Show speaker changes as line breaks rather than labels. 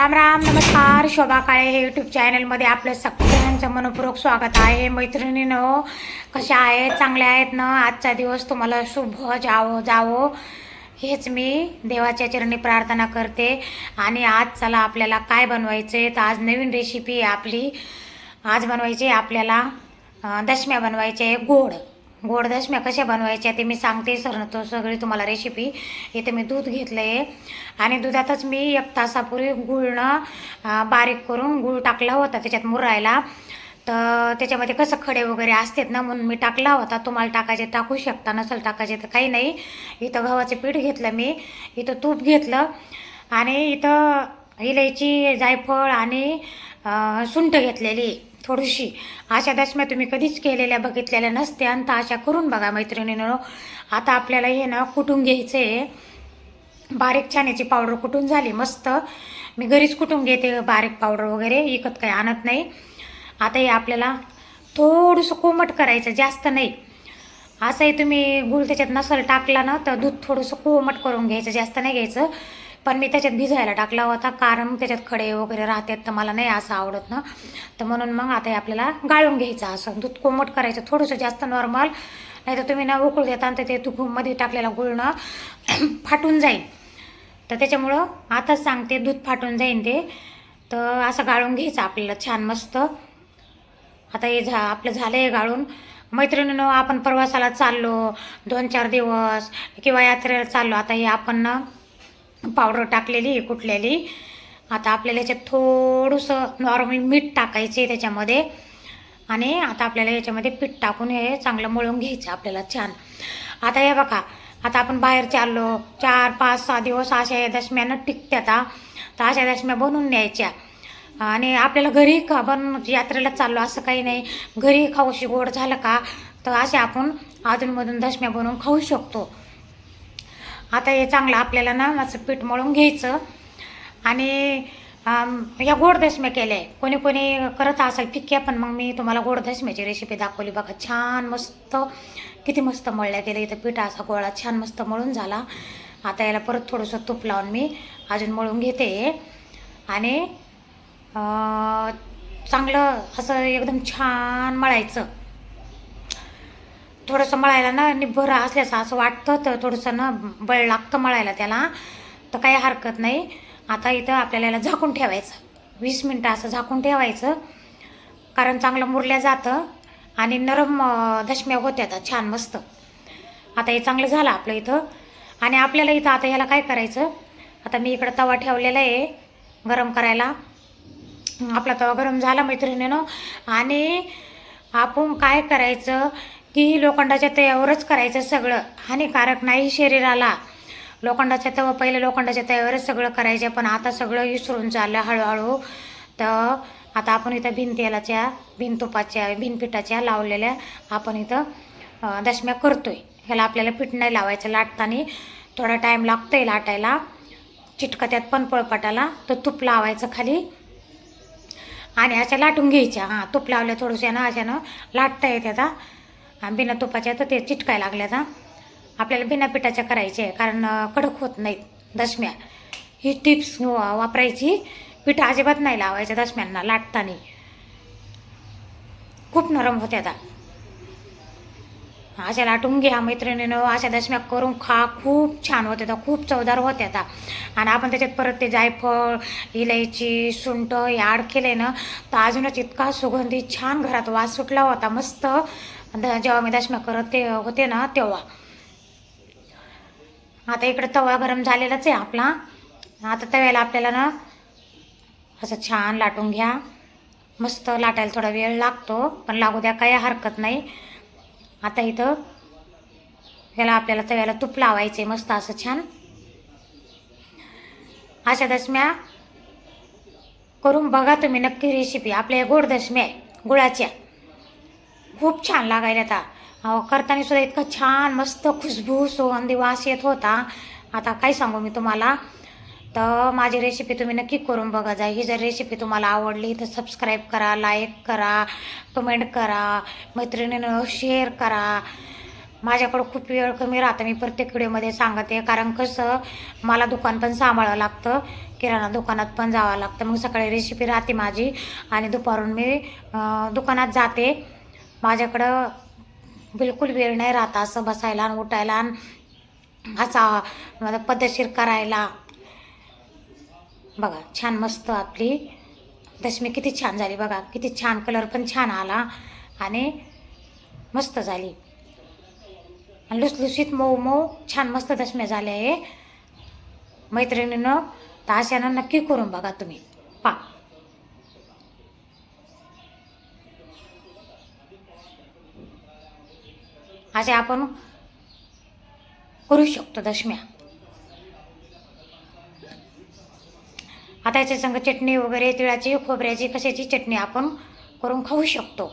राम राम नमस्कार. शोभा काळे हे यूट्यूब चॅनलमध्ये आपलं सगळ्यांचं मनपूर्वक स्वागत आहे. मैत्रिणीनं कशा आहेत? चांगल्या आहेत ना? आजचा दिवस तुम्हाला शुभ जावो जावो. हेच मी देवाच्या चरणी प्रार्थना करते. आणि आज चला आपल्याला काय बनवायचं आहे तर आज नवीन रेसिपी आहे आपली. आज बनवायची आहे आपल्याला दशम्या बनवायच्या आहे. गोड. गोडदशम्या कशा बनवायच्या ते मी सांगते सर. तो सगळी तुम्हाला रेसिपी इथे मी दूध घेतलं आहे आणि दुधातच मी एक तासापूर्वी गुळणं बारीक करून गुळ टाकला होता त्याच्यात मुरायला तर त्याच्यामध्ये कसं खडे वगैरे असतात ना म्हणून मी टाकला होता. तुम्हाला टाकायचे टाकू शकता नसेल टाकायचे तर काही नाही. इथं गव्हाचं पीठ घेतलं मी. इथं तूप घेतलं. आणि इथं इलायची जायफळ आणि सुंठ घेतलेली थोडीशी. अशा दशम्या तुम्ही कधीच केलेल्या बघितलेल्या नसत्या तर अशा करून बघा मैत्रिणीनं. आता आपल्याला हे ना कुटून घ्यायचं आहे बारीक छाण्याची पावडर कुटून झाली? मस्त. मी घरीच कुटून घेते बारीक पावडर वगैरे. विकत काही आणत नाही. आता हे आपल्याला थोडंसं कोमट करायचं जास्त नाही. असंही तुम्ही गुळ त्याच्यात नसल टाकला ना तर दूध थोडंसं कोमट करून घ्यायचं जास्त नाही घ्यायचं. पण मी त्याच्यात भिजायला टाकला होता कारण त्याच्यात खडे वगैरे राहतात तर मला नाही असं आवडत ना. तर म्हणून मग आता हे आपल्याला गाळून घ्यायचं असं. दूध कोमट करायचं थोडंसं जास्त नॉर्मल नाही तर तुम्ही ना उकळू देता तर ते तुकूमध्ये टाकलेला गुळणं फाटून जाईल. तर त्याच्यामुळं आताच सांगते दूध फाटून जाईन ते. तर असं गाळून घ्यायचं आपल्याला छान मस्त. आता हे झा आपलं झालं आहे गाळून. मैत्रिणीनं आपण प्रवासाला चाललो दोन चार दिवस किंवा यात्रेला चाललो. आता हे आपण ना पावडर टाकलेली आहे आता आपल्याला याच्यात थोडंसं नॉर्मल मीठ टाकायचे त्याच्यामध्ये. आणि आता आपल्याला याच्यामध्ये पीठ टाकून हे चांगलं मळून घ्यायचं आपल्याला छान. आता हे बघा आता आपण बाहेर चाललो चार पाच सहा दिवस अशा या दशम्यानं टिकत्यात आता तर अशा दशम्या बनवून न्यायच्या. आणि आपल्याला घरी का बन यात्रेला चाललो असं काही नाही. घरी खाऊशी गोड झालं का तर असे आपण अधूनमधून दशम्या बनवून खाऊ शकतो. आता हे चांगलं आपल्याला ना असं पीठ मळून घ्यायचं. आणि या गोड दशम्या केल्या आहे कोणी कोणी करत असेल फिक्क्या पण मग मी तुम्हाला गोडदशम्याची रेसिपी दाखवली. बघा छान मस्त किती मस्त मळल्या गेलं इथं पीठ असा गोळा छान मस्त मळून झाला. आता याला परत थोडंसं तूप लावून मी अजून मळून घेते. आणि चांगलं असं एकदम छान मळायचं. थोडंसं मळायला ना निब्बर असल्याचं असं वाटतं तर थोडंसं ना बळ लागतं मळायला त्याला. तर काही हरकत नाही. आता इथं आपल्याला याला झाकून ठेवायचं. वीस मिनटं असं झाकून ठेवायचं. कारण चांगलं मुरल्या जातं. आणि नरम दशम्या होत्या छान मस्त. आता हे चांगलं झालं आपलं इथं. आणि आपल्याला इथं आता याला काय करायचं? आता मी इकडं तवा ठेवलेला आहे गरम करायला. आपला तवा गरम झाला मैत्रिणीनं. आणि आपण काय करायचं? की लोखंडाच्या तव्यावरच करायचं सगळं. हानिकारक नाही शरीराला. लोखंडाच्या तवा पहिले लोखंडाच्या तव्यावरच सगळं करायचं पण आता सगळं विसरून चाललं हळूहळू. तर आता आपण इथं भिंतेलाच्या तेलाच्या भिन तुपाच्या लावलेल्या आपण इथं दशम्या करतोय. ह्याला आपल्याला पीठ नाही लावायचं लाटताना. थोडा टाईम लागतो आहे लाटायला. चिटका त्यात पण पळपाटाला. तर तूप लावायचं खाली. आणि अशा लाटून घ्यायच्या. हां तूप लावल्या थोडंसं अशानं लाटता येते आता. बिना तुपाच्या तर ते चिटकाय लागल्या आता आपल्याला बिना पिठाच्या करायचे कारण कडक होत नाहीत दशम्या. ही टिप्स वापरायची. पीठ अजिबात नाही लावायच्या दशम्यांना लाटताना. खूप नरम होते आता अशा लाटून घ्या मैत्रिणीनं अशा दशम्या करून खा. खूप छान होते आता खूप चवदार होत्या आता. आणि आपण त्याच्यात परत ते जायफळ इलायची सुंठ हे आड केले ना तर अजूनच इतका सुगंधी छान घरात वास सुटला होता मस्त. द- जेव्हा मी दशम्या करत ते होते ना तेव्हा. आता इकडे तवा गरम झालेलाच आहे आपला. आता तव्याला आपल्याला ना असं छान लाटून घ्या. मस्त लाटायला थोडा वेळ लागतो पण लागू द्या काही हरकत नाही. आता इथं ह्याला आपल्याला तव्याला तूप लावायचे मस्त असं छान. अशा दशम्या करून बघा तुम्ही नक्की रेसिपी आपल्या गोड दशम्या आहे गुळाच्या. खूप छान लागायला आता. अहो, करताना सुद्धा इतका छान मस्त खुशबू सुगंधी वास येत होता. आता काय सांगू मी तुम्हाला? तर माझी रेसिपी तुम्ही नक्की करून बघा जा. ही जर रेसिपी तुम्हाला आवडली तर सबस्क्राईब करा लाईक करा कमेंट करा मैत्रिणीनं शेअर करा. माझ्याकडं खूप वेळ कमी राहतं. मी प्रत्येक व्हिडिओमध्ये सांगते. कारण कसं मला दुकान पण सांभाळावं लागतं. किराणा दुकानात पण जावं लागतं. मग सकाळी रेसिपी राहते माझी. आणि दुपारून मी दुकानात जाते. माझ्याकडं बिलकुल वेळ नाही राहत असं बसायला आणि उठायला. असा पद्धतशीर करायला. बघा छान मस्त आपली दशमी किती छान झाली बघा. किती छान कलर पण छान आला आणि मस्त झाली. आणि लुसलुसीत मऊ मऊ छान मस्त दशम्या झाल्या आहे मैत्रिणीनं तर अशानं नक्की करून बघा तुम्ही. पा असे आपण करू शकतो दशम्या. आता याच्या संग चटणी वगैरे तिळाची खोबऱ्याची कशाची चटणी आपण करून खाऊ शकतो.